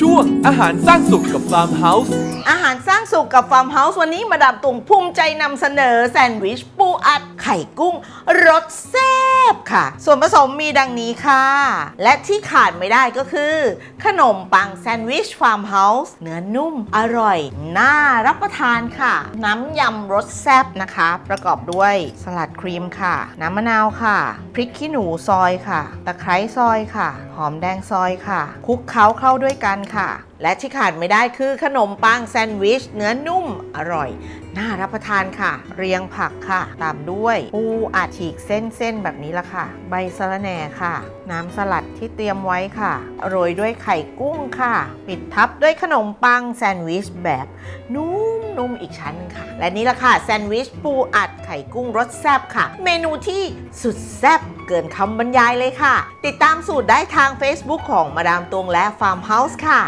ช่วงอาหารสร้างสุขกับฟาร์มเฮาส์ อาหารสร้างสุขกับฟาร์มเฮาส์วันนี้มาดามตุงภูมิใจนำเสนอแซนด์วิชปูอัดไข่กุ้งรสแซ่บ ค่ะ ส่วนผสมมีดังนี้ค่ะ และที่ขาดไม่ได้ก็คือ ขนมปังแซนด์วิชฟาร์มเฮาส์เนื้อนุ่ม อร่อย น่ารับประทานค่ะ น้ำยำรสแซบนะคะ ประกอบด้วยสลัดครีมค่ะ น้ำมะนาวค่ะ พริกขี้หนูซอยค่ะ ตะไคร้ซอยค่ะ หอมแดงซอยค่ะ คลุกเคล้าเข้าด้วยกันค่ะ และที่ขาดไม่ได้คือขนมปังแซนด์วิชเนื้อนุ่มอร่อยน่ารับประทานค่ะ เรียงผักค่ะ ตามด้วยปูอาฉีกเส้นๆแบบนี้ละค่ะ ใบสะระแหน่ค่ะ น้ำสลัดที่เตรียมไว้ค่ะ โรยด้วยไข่กุ้งค่ะ ปิดทับด้วยขนมปังแซนด์วิชแบบนุ่มๆอีกชั้นค่ะ และนี่ละค่ะแซนด์วิชปูอัดไข่กุ้งรสแซ่บค่ะ เมนูที่สุดแซ่บเกินคำบรรยายเลยค่ะ ติดตามสูตรได้ทาง Facebook ของมาดามตวงและฟาร์มเฮาส์ค่ะ